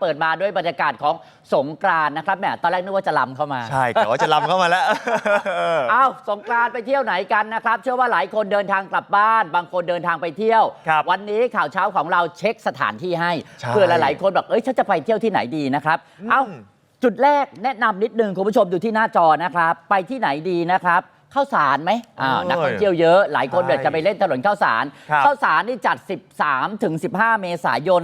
เปิดมาด้วยบรรยากาศของสงกรานต์นะครับแหมตอนแรกนึกว่าจะลำเข้ามา ใช่แต่ว่าจะลำเข้ามาแล้ว อ้าวสงกรานต์ไปเที่ยวไหนกันนะครับ เชื่อว่าหลายคนเดินทางกลับบ้าน บางคนเดินทางไปเที่ยว ครับวันนี้ข่าวเช้าของเราเช็คสถานที่ให้ใช่เพื่อหลายๆคนบอกเอ้ยฉันจะไปเที่ยวที่ไหนดีนะครับอืมเอ้าจุดแรกแนะนำนิดนึงคุณผู้ชมดูที่หน้าจอนะครับ ไปที่ไหนดีนะครับข้าวสารไหมอ้าวนักท่องเที่ยวเยอะหลายคนใช่เดี๋ยวจะไปเล่นถนนข้าวสารครับ ข้าวสารนี่จัด 13ถึง15 เมษายน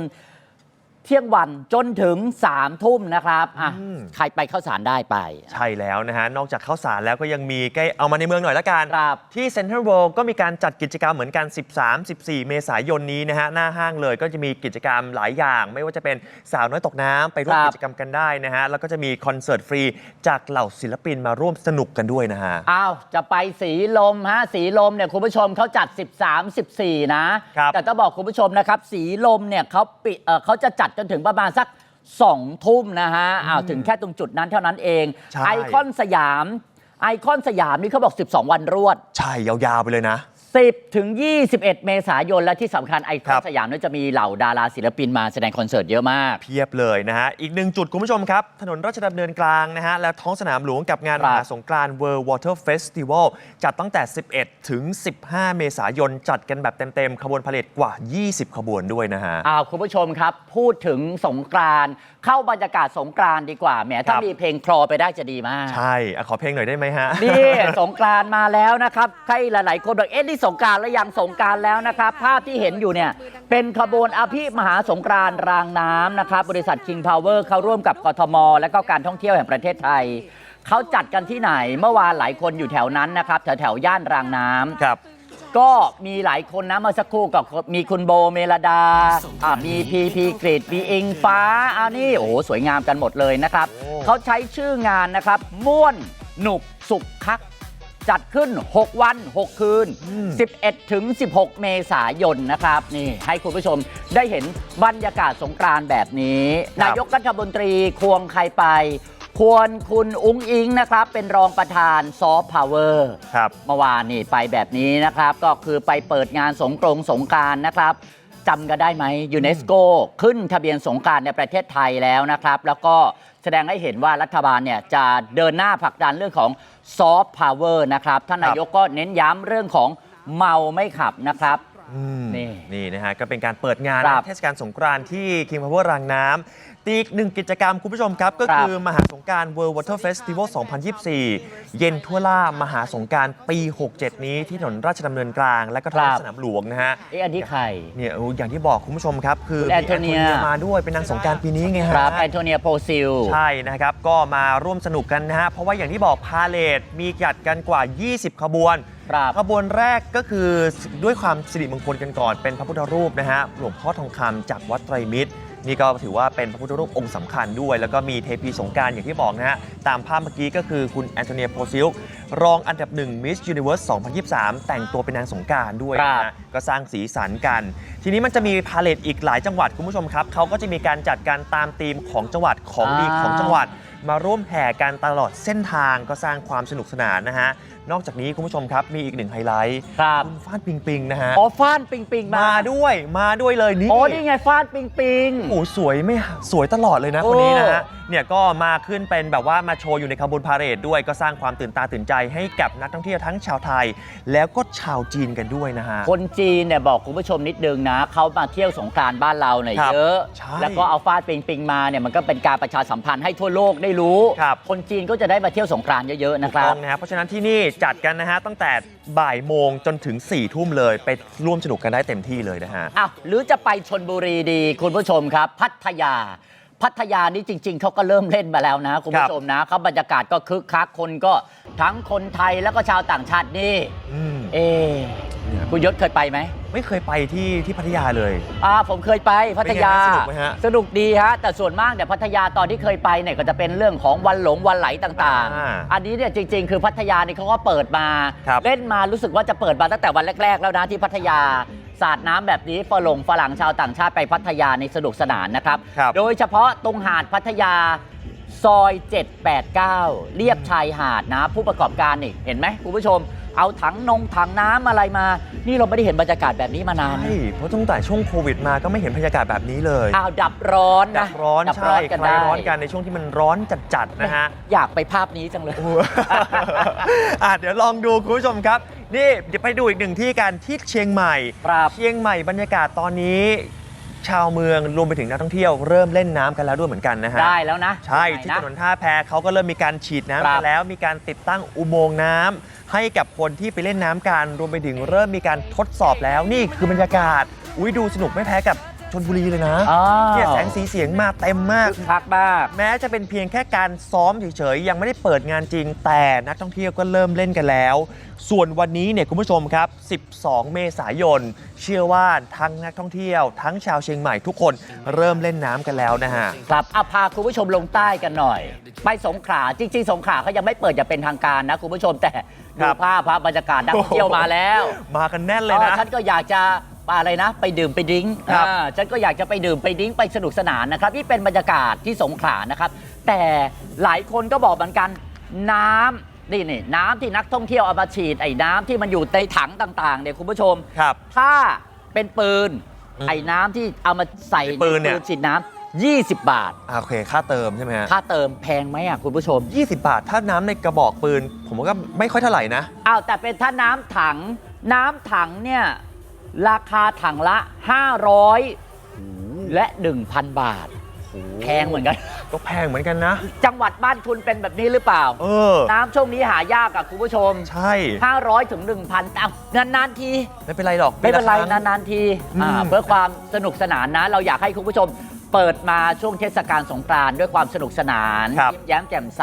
เที่ยงวันจนถึง3ทุ่มนะครับอะอืม ใครไปข้าวสารได้ไป ใช่แล้วนะฮะ นอกจากข้าวสารแล้วก็ยังมีใกล้เอามาในเมืองหน่อยละกัน ครับ ที่เซ็นทรัลเวิลด์ก็มีการจัดกิจกรรมเหมือนกัน 13-14 เมษายนนี้นะฮะ หน้าห้างเลยก็จะมีกิจกรรมหลายอย่าง ไม่ว่าจะเป็นสาวน้อยตกน้ำไปร่วมครับ กิจกรรมกันได้นะฮะ แล้วก็จะมีคอนเสิร์ตฟรีจากเหล่าศิลปินมาร่วมสนุกกันด้วยนะฮะ อ้าว จะไปสีลมฮะ สีลมเนี่ยคุณผู้ชมเขาจัด 13 14 นะ ครับแต่ต้องบอกคุณผู้ชมนะครับ สีลมเนี่ยเขาปิดเอ่อเขาจะจัดจนถึงประมาณสัก2ทุ่มนะฮะอ้าวถึงแค่ตรงจุดนั้นเท่านั้นเอง ใช่ ไอคอนสยาม ไอคอนสยามนี่เขาบอก 12 วันรวด ใช่ยาวๆไปเลยนะ 10 ถึง 21 เมษายน และที่สำคัญไอคครัอนบ สยามนี่จะมีเหล่าดาราศิลปินมาแสดงคอนเสิร์ตเยอะมาก เพียบเลยนะฮะ อีกหนึ่งจุดคุณผู้ชมครับ ถนนราชดำเนินกลางนะฮะ และท้องสนามหลวงกับงานครัมบหาสงกรานต์ World Water Festival จัดตั้งแต่ 11 ถึง 15 เมษายน จัดกันแบบเต็ม ๆ ขบวนพาเหรดกว่า 20 ขบวนด้วยนะฮะ อ้าวคุณผู้ชมครับ พูดถึงสงกรานต์เข้าบรรยากาศสงกรานต์ดีกว่าแหมถ้าครับ มีเพลงคลอไปได้จะดีมาก ใช่อะขอเพลงหน่อยได้ไหมฮะ นี่ สงกรานต์มาแล้วนะครับ ใครหลาย ๆ คนบอกเอ๊ะนี่สงกรานต์แล้วยังสงกรานต์แล้วนะครับ ภาพที่เห็นอยู่เนี่ยเป็นขบวนอภิมหาสงกรานต์รางน้ำนะครับบริษัท King Power เขาร่วมกับกทม และก็การท่องเที่ยวแห่งประเทศไทยเขาจัดกันที่ไหนเมื่อวานหลายคนอยู่แถวนั้นนะครับแถวแถวๆย่านรางน้ำครับ ก็มีหลายคนนะเมื่อสักครู่ก็มีคุณโบเมลดาอ่ามีพีพีกรีดมีอิงฟ้าอันนี้โอ้โหสวยงามกันหมดเลยนะครับโอ้เขาใช้ชื่องานนะครับ ม่วนหนุกสุขคัก จัดขึ้น 6 วัน 6 คืน 11 ถึง 16 เมษายนนะครับ นี่ให้คุณผู้ชมได้เห็นบรรยากาศสงกรานต์แบบนี้ครับนายกรัฐมนตรีควงใครไป ควรคุณอุ้งอิงนะครับ เป็นรองประธานซอฟต์พาวเวอร์ครับเมื่อวานนี่ไปแบบนี้นะครับ ก็คือไปเปิดงานสงกรงสงกรารนะครับ จำกันได้ไหมยูเนสโกขึ้นทะเบียนสงกรารในประเทศไทยแล้วนะครับ แล้วก็แสดงให้เห็นว่ารัฐบาลเนี่ยจะเดินหน้าผลักดันเรื่องของซอฟต์พาวเวอร์นะครับท่านนายกก็เน้นย้ำเรื่องของเมาไม่ขับนะครับอืมนี่นี่นะฮะก็เป็นการเปิดงานครับเทศกาลสงกรานต์ที่ King Power รางน้ำตีอีกหนึ่งกิจกรรมคุณผู้ชมครับ ก็ครับคือมหาสงกราร World Water Festival 2024 เย็นทั่วล่ามหาสงกรารปี 67 นี้ที่ถนนราชดำเนินกลาง และก็ท้องสนามหลวงนะฮะเอ๊ะอันนี้ใครเนี่ยอย่างที่บอกคุณผู้ชมครับ คือคุณแอนโทเนียมีมาด้วยเป็นนางสงกรารปีนี้ไงคฮะรับแอนโทเนียโพซิลใช่นะครับก็มาร่วมสนุกกันนะฮะเพราะว่าอย่างที่บอกพาเลทมีจัดกันกว่า 20 ขบวนครับขบวนแรกก็คือด้วยความสิริมงคลกันก่อนเป็นพระพุทธรูปนะฮะหลวงพ่อทองคำจากวัดไตรมิตร นี่ก็ถือว่าเป็นพระพุทธรูปองค์สำคัญด้วย แล้วก็มีเทพีสงกรารอย่างที่บอกนะฮะ ตามภาพเมื่อกี้ก็คือคุณแอนโทเนียโพซิลรองอันดับหนึ่งมิสยูนิเวิร์ส2023 แต่งตัวเป็นนางสงกรารด้วยนะครัฮะบก็สร้างสีสันกัน ทีนี้มันจะมีพาเลทอีกหลายจังหวัดคุณผู้ชมครับเขาก็จะมีการจัดการตามธีมของจังหวัดของดีของจังหวัด มาร่วมแห่กันตลอดเส้นทางก็สร้างความสนุกสนานนะฮะนอกจากนี้คุณผู้ชมครับมีอีกหนึ่งไฮไลท์ครับคุณฟ้านปิงปิงนะฮะอ๋อฟ้านปิงปิงมามาด้วยมาด้วยเลยนี่โอ้นี่ไงฟ้านปิงปิงโอ้โหสวยไม่สวยตลอดเลยนะโอ้คนนี้นะฮะเนี่ยก็มาขึ้นเป็นแบบว่ามาโชว์อยู่ในขบวนพาเหรดด้วยก็สร้างความตื่นตาตื่นใจให้กับนักท่องเที่ยวทั้งชาวไทย แล้วก็ชาวจีนกันด้วยนะฮะคนจีนเนี่ยบอกคุณผู้ชมนิดนึงนะเขามาเที่ยวสงกรานต์บ้านเราเนี่ยครับเยอะ ใช่แล้วก็เอาฟาดปิงปิงมาเนี่ยมันก็เป็นการประชาสัมพันธ์ให้ทั่วโลกได้รู้ ครับ คนจีนก็จะได้มาเที่ยวสงกรานต์เยอะๆนะคถูกรัต้บ องนะฮะเพราะฉะนั้นที่นี่จัดกันนะฮะตั้งแต่บ่ายโมงจนถึง4ี่ทุ่มเลย ไปร่วมสนุกกันได้เต็มที่เลยนะฮะ อ้าวหรือจะไปชนบุรีดี คุณผู้ชมครับ พัทยา พัทยานี่จริง ๆ เขาก็เริ่มเล่นมาแล้วนะ คุณผู้ชมนะเขาบรรยากาศก็คึกคักคนก็ทั้งคนไทยแล้วก็ชาวต่างชาตินี่ อืม เอะคุณยศเคยไปไหม ไม่เคยไปที่ที่พัทยาเลย อ่าผมเคยไปพัทยา เป็นไงฮะสนุกไหมฮะสนุกดีฮะ แต่ส่วนมากเนี่ยพัทยาตอนที่เคยไปเนี่ยก็จะเป็นเรื่องของวันหลงวันไหลต่างอ่าๆ อันนี้เนี่ยจริง ๆ คือพัทยานี่เขาก็เปิดมา ครับ เล่นมารู้สึกว่าจะเปิดมาตั้งแต่วันแรก ๆ แล้วนะที่พัทยาสาดน้ำแบบนี้ฝรั่งฝรั่งชาวต่างชาติไปพัทยาในสนุกสนานนะครับ ครับ โดยเฉพาะตรงหาดพัทยาซอย 789 เรียบชายหาดนะ ผู้ประกอบการนี่เห็นไหมคุณผู้ชม เอาถังนงถังน้ำอะไรมา นี่เราไม่ได้เห็นบรรยากาศแบบนี้มานานใช่เพราะตั้งแต่ช่วงโควิดมาก็ไม่เห็นบรรยากาศแบบนี้เลยอ้าวดับร้อนดันะบร้อนดับใช่กันคลายได้ร้อนกันในช่วงที่มันร้อนจัดๆนะฮะ อยากไปภาพนี้จังเลย อะเดี๋ยวลองดูคุณผู้ชมครับ นี่เดี๋ยวไปดูอีกหนึ่งที่กันที่เชียงใหม่ ครับ เชียงใหม่บรรยากาศตอนนี้ ชาวเมืองรวมไปถึงนักท่องเที่ยวเริ่มเล่นน้ำกันแล้วด้วยเหมือนกันนะฮะ ได้แล้วนะใช่ไหที่นะถนน ท่าแพเขาก็เริ่มมีการฉีดน้ำครักับนแล้ว มีการติดตั้งอุโมงค์น้ำให้กับคนที่ไปเล่นน้ำกันรวมไปถึงเริ่มมีการทดสอบแล้วนี่คือบรรยากาศ อุ้ยดูสนุกไม่แพ้กับ ชนบุรีเลยนะอ้าวเนี่ยแสงสีเสียงมาเต็มมาก คึกคักมาก แม้จะเป็นเพียงแค่การซ้อมเฉยๆ ยังไม่ได้เปิดงานจริง แต่นักท่องเที่ยวก็เริ่มเล่นกันแล้ว ส่วนวันนี้เนี่ยคุณผู้ชมครับ 12 เมษายน เชื่อว่าทั้งนักท่องเที่ยว ทั้งชาวเชียงใหม่ทุกคนเริ่มเล่นน้ำกันแล้วนะฮะ ครับเอาพาคุณผู้ชมลงใต้กันหน่อย ไปสงขลาจริง ๆ สงขลาเขายังไม่เปิดอย่างเป็นทางการนะคุณผู้ชมแต่คดูรับ ภาพพระบรรยากาศนักท่องเที่ยวมาแล้วมากันแน่นเลยอ๋นะอฉันก็อยากจะ อะไรนะ ไปดื่มไปดิ้งครับอ่าฉันก็อยากจะไปดื่มไปดิ้งไปสนุกสนานนะครับนี่เป็นบรรยากาศที่สงขลานะครับ แต่หลายคนก็บอกเหมือนกันน้ำนี่นี่น้ำที่นักท่องเที่ยวเอามาฉีดไอ้น้ำที่มันอยู่ในถังต่างๆเนี่ยคุณผู้ชม ครับ ถ้าเป็นปืนอืมไอ้น้ำที่เอามาใส่เป็นปืนเนี่ย ฉีดน้ำ20 บาท อ่าโอเค ค่าเติมใช่ไหมฮะค่าเติมแพงไหมอะคุณผู้ชม 20 บาท ถ้าน้ำในกระบอกปืน ผมว่าก็ไม่ค่อยเท่าไหร่นะ อ้าวแต่เป็นถ้าน้ำถังน้ำถังเนี่ย ราคาถังละ 500 และ 1,000 บาท แพงเหมือนกัน ก็แพงเหมือนกันนะ จังหวัดบ้านคุณเป็นแบบนี้หรือเปล่า เออ น้ำช่วงนี้หายากอะคุณผู้ชม ใช่ 500 ถึง 1,000อ้าวนาน ๆ ที ไม่เป็นไรหรอกไม่เป็นไรปีละคง นาน ๆ ทีอ่าอืม เพื่อความสนุกสนานนะ เราอยากให้คุณผู้ชมเปิดมาช่วงเทศกาลสงกรานต์ด้วยความสนุกสนานครับ ยิ้มแย้มแจ่มใส